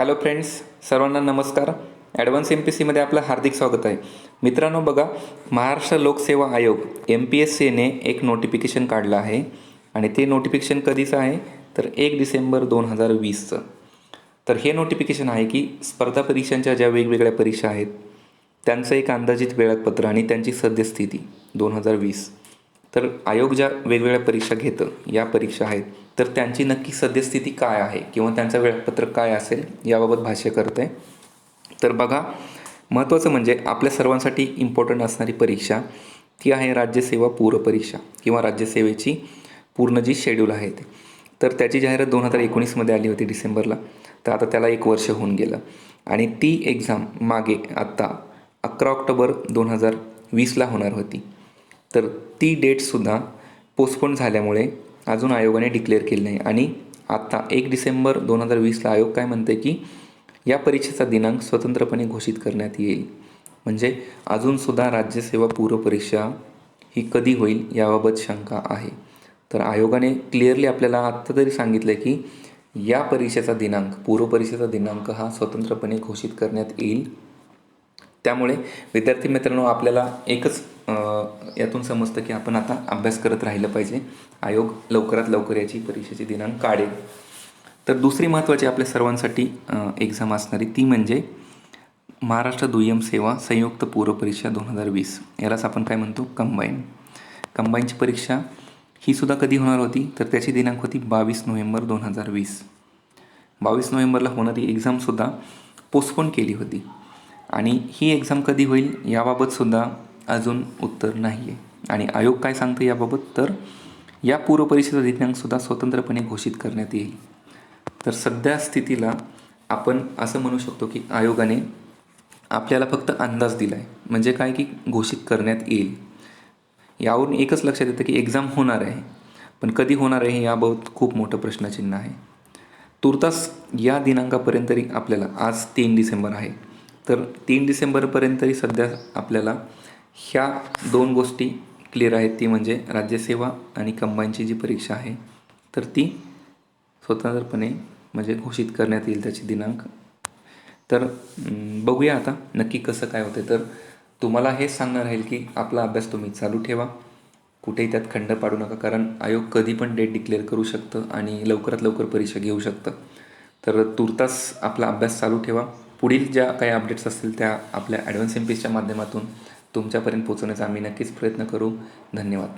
Hello friends सर्वांना नमस्कार. Advance M P सीमध्ये आपलं हार्दिक स्वागत आहे. मित्रांनो बघा महाराष्ट्र लोकसेवा आयोग एम पी एस सीने एक नोटिफिकेशन काढलं आहे. आणि ते नोटिफिकेशन कधीचं आहे? तर एक डिसेंबर दोन हजार वीसचं. तर हे नोटिफिकेशन आहे की स्पर्धा परीक्षांच्या ज्या वेगवेगळ्या परीक्षा आहेत त्यांचं एक अंदाजित वेळापत्र आणि त्यांची सद्यस्थिती दोन हजार वीस. तर आयोग ज्या वेगवेगळ्या परीक्षा घेतं या परीक्षा आहेत तर त्यांची नक्की सद्यस्थिती काय आहे किंवा त्यांचं वेळापत्रक काय असेल याबाबत भाष्य करत आहे तर बघा महत्त्वाचं म्हणजे आपल्या सर्वांसाठी इम्पॉर्टंट असणारी परीक्षा ती आहे राज्यसेवा पूरपरीक्षा किंवा राज्यसेवेची पूर्ण जी शेड्यूल आहे ते. तर त्याची जाहिरात दोन हजार एकोणीसमध्ये आली होती डिसेंबरला. तर आता त्याला एक वर्ष होऊन गेलं. आणि ती एक्झाम मागे आत्ता अकरा ऑक्टोबर दोन हजार वीसला होणार होती. तर ती डेटसुद्धा पोस्टपोन झाल्यामुळे अजून आयोगाने डिक्लेअर केली नाही. आणि आत्ता एक डिसेंबर दोन हजार वीसला आयोग काय म्हणते की या परीक्षेचा दिनांक स्वतंत्रपणे घोषित करण्यात येईल. म्हणजे अजूनसुद्धा राज्यसेवा पूर्वपरीक्षा ही कधी होईल याबाबत शंका आहे. तर आयोगाने क्लिअरली आपल्याला आत्ता तरी सांगितलं की या परीक्षेचा दिनांक पूर्वपरीक्षेचा दिनांक हा स्वतंत्रपणे घोषित करण्यात येईल. त्यामुळे विद्यार्थी मित्रांनो आपल्याला एकच यातून समजतं की आपण आता अभ्यास करत राहिलं पाहिजे. आयोग लवकरात लवकर याची परीक्षेची दिनांक काढेल. तर दुसरी महत्त्वाची आपल्या सर्वांसाठी एक्झाम असणारी ती म्हणजे महाराष्ट्र दुय्यम सेवा संयुक्त पूर्व परीक्षा दोन हजार वीस. यालाच आपण काय म्हणतो? कंबाईन. कंबाईनची परीक्षा ही सुद्धा कधी होणार होती? तर त्याची दिनांक होती बावीस नोव्हेंबर दोन हजार वीस. बावीस नोव्हेंबरला होणारी एक्झामसुद्धा पोस्टपोन केली होती. आणि ही एक्झाम कधी होईल? याबाबतसुद्धा अजून उत्तर नाही आहे आणि आयोग काय सांगतं याबाबत? तर या पूर्व परीक्षेचा दिनांकसुद्धा स्वतंत्रपणे घोषित करण्यात येईल. तर सध्या स्थितीला आपण असं म्हणू शकतो की आयोगाने आपल्याला फक्त अंदाज दिला आहे म्हणजे काय की घोषित करण्यात येईल. यावरून एकच लक्षात येतं की एक्झाम होणार आहे. पण कधी होणार आहे याबाबत खूप मोठं प्रश्नचिन्ह आहे. तुर्तास या दिनांकापर्यंत तरी आपल्याला आज तीन डिसेंबर आहे. तर तीन डिसेंबरपर्यंत तरी सध्या आपल्याला ह्या दोन गोष्टी क्लिअर आहेत. ती म्हणजे राज्यसेवा आणि कंबाईनची जी परीक्षा आहे तर ती स्वतंत्रपणे म्हणजे घोषित करण्यात येईल त्याची दिनांक. तर बघूया आता नक्की कसं काय होते तर तुम्हाला हेच सांगणार राहील की आपला अभ्यास तुम्ही चालू ठेवा. कुठेही त्यात खंड पाडू नका कारण आयोग कधी पण डेट डिक्लेअर करू शकतं आणि लवकरात लवकर परीक्षा घेऊ शकतं. तर तुर्तास आपला अभ्यास चालू ठेवा. पुढील ज्या काही अपडेट्स असतील त्या आपल्या ॲडव्हान्स एम पीच्या माध्यमातून तुमच्यापर्यंत पोचवण्याचा आम्ही नक्कीच प्रयत्न करू. धन्यवाद.